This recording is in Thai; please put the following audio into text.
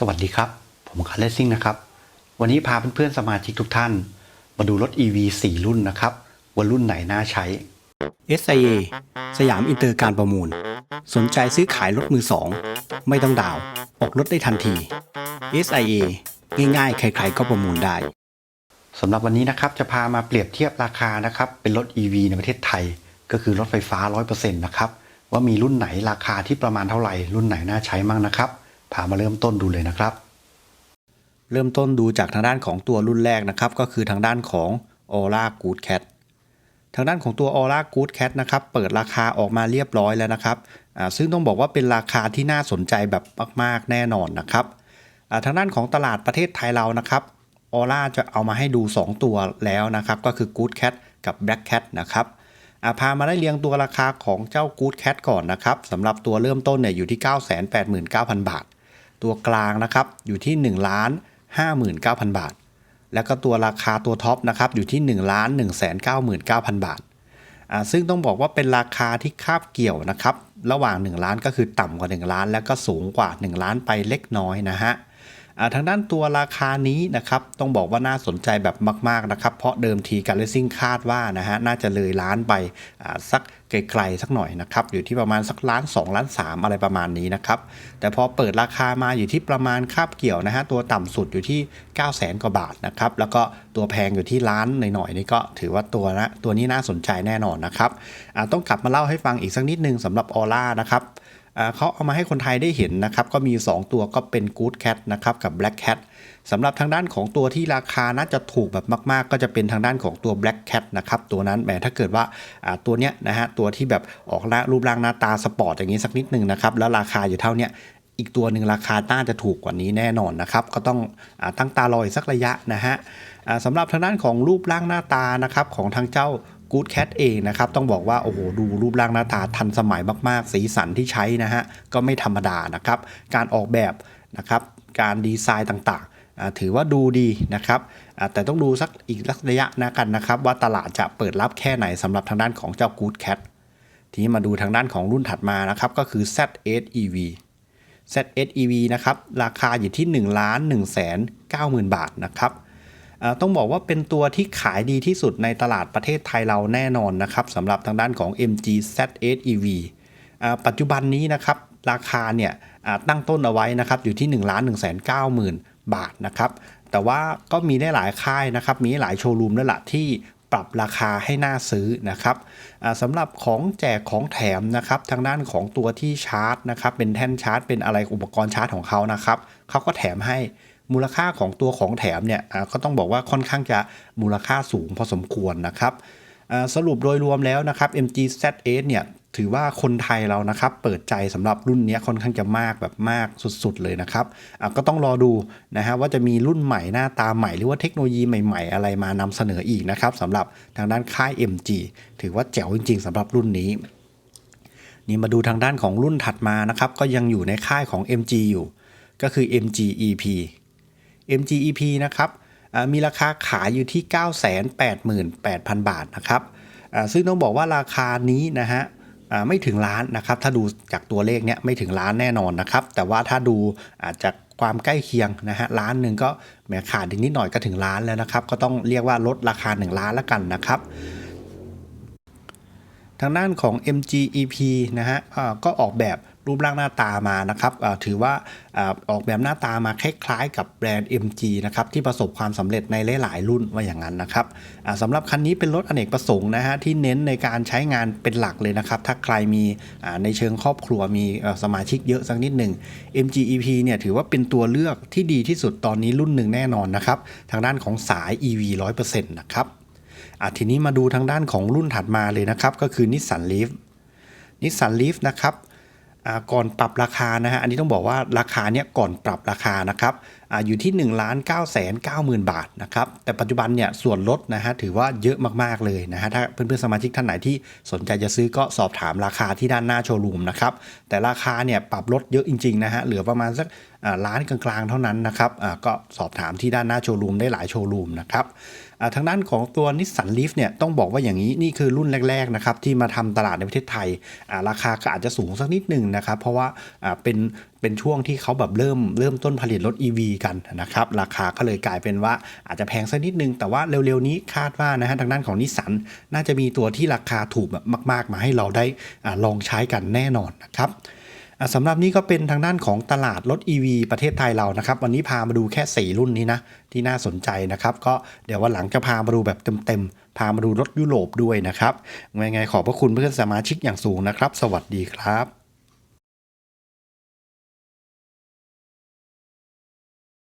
สวัสดีครับ ผมคาร์เลสซิ่งนะครับ วันนี้พาเพื่อนๆสมาชิกทุกท่าน มาดูรถ EV 4 รุ่นนะครับ ว่ารุ่นไหนน่าใช้ SIA สยามอินเตอร์การประมูล สนใจซื้อขายรถมือสอง ไม่ต้องดาวน์ออกรถได้ทันที SIA ง่ายๆ ใครๆก็ประมูลได้สำหรับวันนี้นะครับจะพามาเปรียบเทียบราคานะครับเป็นรถ EV ในประเทศไทย ก็คือรถไฟฟ้า 100%นะครับว่ามีรุ่นไหนราคาที่ประมาณเท่าไหร่ รุ่นไหนน่าใช้มั่งนะครับ พามาเริ่มต้นดูเลยนะครับ เริ่มต้นดูจากทางด้านของตัวรุ่นแรกนะครับ ก็คือทางด้านของ Aura Good Cat ทางด้านของตัว Aura Good Cat นะครับ เปิดราคาออกมาเรียบร้อยแล้วนะครับอ่าซึ่งต้องบอกว่าเป็นราคาที่น่าสนใจแบบมาก ๆ แน่นอนนะครับอ่าทางด้านของตลาดประเทศไทยเรานะครับ Aura จะเอามาให้ดู 2 ตัวแล้วนะครับ ก็คือ Good Cat กับ Black Cat นะครับอ่าพามาได้เรียงตัวราคาของเจ้า Good Cat ก่อนนะครับสำหรับตัวเริ่มต้นเนี่ยอยู่ที่ 989,000 บาท ตัวกลางนะครับอยู่ที่1ล้าน59,000 บาท แล้วก็ตัวราคาตัวท็อปนะครับอยู่ที่1ล้าน199,000 บาทอ่าซึ่งต้องบอกว่าเป็นราคาที่คาบเกี่ยวนะครับ ระหว่าง 1 ล้านก็คือต่ำกว่า 1 ล้าน แล้วก็สูงกว่า 1 ล้านไปเล็กน้อยนะฮะ ทางด้านตัวราคานี้นะครับต้องบอกว่าน่าสนใจแบบมากๆนะครับเพราะเดิมทีการเลสซิ่งคาดว่านะฮะน่าจะเลยล้านไปสักไกลๆสักหน่อยนะครับอยู่ที่ประมาณสักล้าน2ล้าน3 อะไรประมาณนี้นะครับแต่พอเปิดราคามาอยู่ที่ประมาณคาบเกี่ยวนะฮะตัวต่ำสุดอยู่ที่ 9 0 0 0 0 0กว่าบาทนะครับแล้วก็ตัวแพงอยู่ที่ล้านหน่อยๆนี่ก็ถือว่าตัวนะตัวนี้น่าสนใจแน่นอนนะครับต้องกลับมาเล่าให้ฟังอีกสักนิดนึงสำหรับออร่านะครับ เขาเอามาให้คนไทยได้เห็นนะครับ ก็มี 2 ตัวก็เป็น Good Cat นะครับกับ Black Cat สำหรับทางด้านของตัวที่ราคาน่าจะถูกแบบมาก ๆ ก็จะเป็นทางด้านของตัว Black Cat นะครับตัวนั้นแหมถ้าเกิดว่าตัวเนี้ยนะฮะตัวที่แบบออกหน้ารูปร่างหน้าตาสปอร์ตอย่างนี้สักนิดหนึ่งนะครับแล้วราคาอยู่เท่าเนี้ยอีกตัวหนึ่งราคาน่าจะถูกกว่านี้แน่นอนนะครับ ก็ต้องอตั้งตารออีกสักระยะนะฮะสำหรับทางด้านของรูปร่างหน้าตานะครับของทางเจ้า Good Cat เองนะครับต้องบอกว่าโอ้โหดูรูปร่างหน้าตาทันสมัยมาก ๆ สีสันที่ใช้นะฮะก็ไม่ธรรมดานะครับการออกแบบนะครับการดีไซน์ต่างๆ ถือว่าดูดีนะครับแต่ต้องดูสักอีกระยะนะกันนะครับว่าตลาดจะเปิดรับแค่ไหนสำหรับทางด้านของเจ้า Good Cat ทีนี้มาดูทางด้านของรุ่นถัดมานะครับก็คือ Z8 EV Z8 EV นะครับราคาอยู่ที่1ล้าน1แสน90,000 บาทนะครับ ต้องบอกว่าเป็นตัวที่ขายดีที่สุดในตลาดประเทศไทยเราแน่นอนนะครับสำหรับทางด้านของ MG Z8 EV ปัจจุบันนี้นะครับราคาเนี่ยตั้งต้นเอาไว้นะครับอยู่ที่1 1 9 0 0 0 0 บาทนะครับแต่ว่าก็มีได้หลายค่ายนะครับมีหลายโชว์รูมแล้วละที่ปรับราคาให้น่าซื้อนะครับสำหรับของแจกของแถมนะครับทางด้านของตัวที่ชาร์จนะครับเป็นแท่นชาร์จเป็นอะไรอุปกรณ์ชาร์จของเขานะครับเขาก็แถมให้ มูลค่าของตัวของแถมเนี่ยก็ต้องบอกว่าค่อนข้างจะมูลค่าสูงพอสมควรนะครับสรุปโดยรวมแล้วนะครับ MG Z8 เนี่ยถือว่าคนไทยเรานะครับเปิดใจสำหรับรุ่นนี้ค่อนข้างจะมากแบบมากสุดๆเลยนะครับก็ต้องรอดูนะฮะว่าจะมีรุ่นใหม่หน้าตาใหม่หรือว่าเทคโนโลยีใหม่ ๆ อะไรมานำเสนออีกนะครับสำหรับทางด้านค่าย MG ถือว่าแจ๋วจริง ๆสำหรับรุ่นนี้ นี่มาดูทางด้านของรุ่นถัดมานะครับก็ยังอยู่ในค่ายของ MG อยู่ ก็คือ MG EP MGEP นะครับมีราคาขายอยู่ที่ 988,000 บาทนะครับซึ่งต้องบอกว่าราคานี้นะฮะไม่ถึงล้านนะครับ ถ้าดูจากตัวเลขเนี้ยไม่ถึงล้านแน่นอนนะครับ แต่ว่าถ้าดูอาจจะความใกล้เคียงนะฮะล้านหนึ่งก็แหมขาดอีกนิดหน่อยก็ถึงล้านแล้วนะครับ ก็ต้องเรียกว่าลดราคา 1 ล้านแล้วกันนะครับทางด้านของ MGEP นะฮะก็ออกแบบ รูปร่างหน้าตามานะครับถือว่าออกแบบหน้าตามาคล้ายๆกับแบรนด์ MG นะครับที่ประสบความสำเร็จในหลายๆรุ่นว่าอย่างนั้นนะครับสำหรับคันนี้เป็นรถอเนกประสงค์นะฮะที่เน้นในการใช้งานเป็นหลักเลยนะครับถ้าใครมีในเชิงครอบครัวมีสมาชิกเยอะสักนิดหนึ่ง MGEP เนี่ยถือว่าเป็นตัวเลือกที่ดีที่สุดตอนนี้รุ่นหนึ่งแน่นอนนะครับทางด้านของสาย EV 100%นะครับอะทีนี้มาดูทางด้านของรุ่นถัดมาเลยนะครับ ก็คือนิสสันลีฟนิสสันลีฟนะครับ ก่อนปรับราคานะฮะอันนี้ต้องบอกว่าราคาเนี้ยก่อนปรับราคานะครับอาอยู่ที่1นึ่งล้านเก้าแสนเก้าหมื่นบาทนะครับแต่ปัจจุบันเนี่ยส่วนลดนะฮะถือว่าเยอะมากๆเลยนะฮะถ้าเพื่อนๆสมาชิกท่านไหนที่สนใจจะซื้อก็สอบถามราคาที่ด้านหน้าโชว์รูมนะครับแต่ราคาเนี่ยปรับลดเยอะจริงๆนะฮะเหลือประมาณสักอ่าล้านกลางๆเท่านั้นนะครับอ่าก็สอบถามที่ด้านหน้าโชว์รูมได้หลายโชว์รูมนะครับ ทางด้านของตัวนิสสันลีฟเนี่ยต้องบอกว่าอย่างนี้นี่คือรุ่นแรกๆนะครับที่มาทำตลาดในประเทศไทย ราคาก็อาจจะสูงสักนิดหนึ่งนะครับเพราะว่าเป็นเป็นช่วงที่เขาแบบเริ่มเริ่มต้นผลิตรถ EV กันนะครับราคาก็เลยกลายเป็นว่าอาจจะแพงสักนิดนึง แต่ว่าเร็วๆนี้คาดว่านะฮะทางด้านของนิสสันน่าจะมีตัวที่ราคาถูกแบบมาก ๆ มาให้เราได้อลองใช้กันแน่นอนนะครับ สำหรับนี้ก็เป็นทางด้านของตลาดรถ EV ประเทศไทยเรานะครับ วันนี้พามาดูแค่ 4 รุ่นนี้นะที่น่าสนใจนะครับ ก็เดี๋ยววันหลังจะพามาดูแบบเต็มๆ พามาดูรถยุโรปด้วยนะครับยังไงขอบพระคุณเพื่อนสมาชิกอย่างสูงนะครับ สวัสดีครับ